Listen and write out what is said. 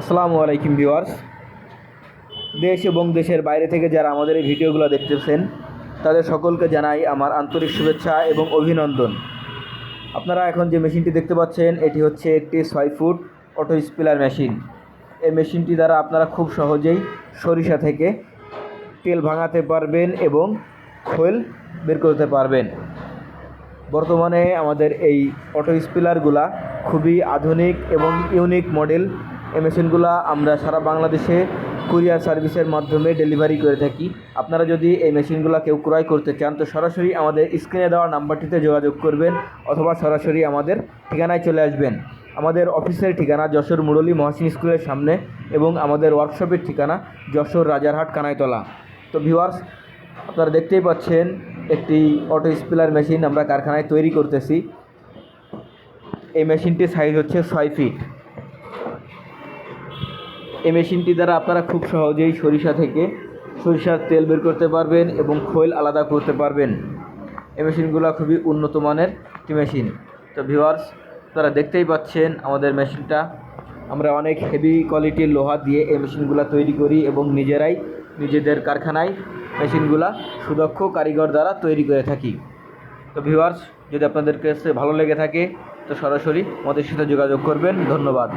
আসসালামু আলাইকুম ভিউয়ার্স। দেশ এবং দেশের বাইরে থেকে যারা আমাদের এই ভিডিওগুলো দেখতেছেন, তাদের সকলকে জানাই আমার আন্তরিক শুভেচ্ছা এবং অভিনন্দন। আপনারা এখন যে মেশিনটি দেখতে পাচ্ছেন, এটি হচ্ছে একটি ছয় ফুট অটো স্পিলার মেশিন। এই মেশিনটি দ্বারা আপনারা খুব সহজেই সরিষা থেকে তেল ভাঙাতে পারবেন এবং খোল বের করতে পারবেন। বর্তমানে আমাদের এই অটো স্পিলারগুলা খুবই আধুনিক এবং ইউনিক মডেল এই মেশিনগুলো আমরা সারা বাংলাদেশে কুরিয়ার সার্ভিসের মাধ্যমে ডেলিভারি করে থাকি। আপনারা যদি এই মেশিনগুলো কেউ ক্রয় করতে চান, তো সরাসরি আমাদের স্ক্রিনে দেওয়া নাম্বারটিতে যোগাযোগ করবেন অথবা সরাসরি আমাদের ঠিকানায় চলে আসবেন। আমাদের অফিসের ঠিকানা যশোর মুরলী মহাসিন স্কুলের সামনে এবং আমাদের ওয়ার্কশপের ঠিকানা যশোর রাজারহাট কানাইতলা। তো ভিউয়ার্স, আপনারা দেখতেই পাচ্ছেন একটি অটো স্পিলার মেশিন আমরা কারখানায় তৈরি করতেছি। এই মেশিনটির সাইজ হচ্ছে ছয় ফিট। এই মেশিনটি দ্বারা আপনারা খুব সহজেই সরিষা থেকে সরিষার তেল বের করতে পারবেন এবং খৈল আলাদা করতে পারবেন। এই মেশিনগুলো খুবই উন্নত মানের একটি মেশিন। তো ভিউয়ার্স তারা দেখতেই পাচ্ছেন আমাদের মেশিনটা। আমরা অনেক হেভি কোয়ালিটির লোহা দিয়ে এই মেশিনগুলো তৈরি করি এবং নিজেরাই নিজেদের কারখানায় মেশিনগুলা সুদক্ষ কারিগর দ্বারা তৈরি করে থাকি। তো ভিউয়ার্স, যদি আপনাদের কাছে ভালো লেগে থাকে, তো সরাসরি আমাদের সাথে যোগাযোগ করবেন। ধন্যবাদ।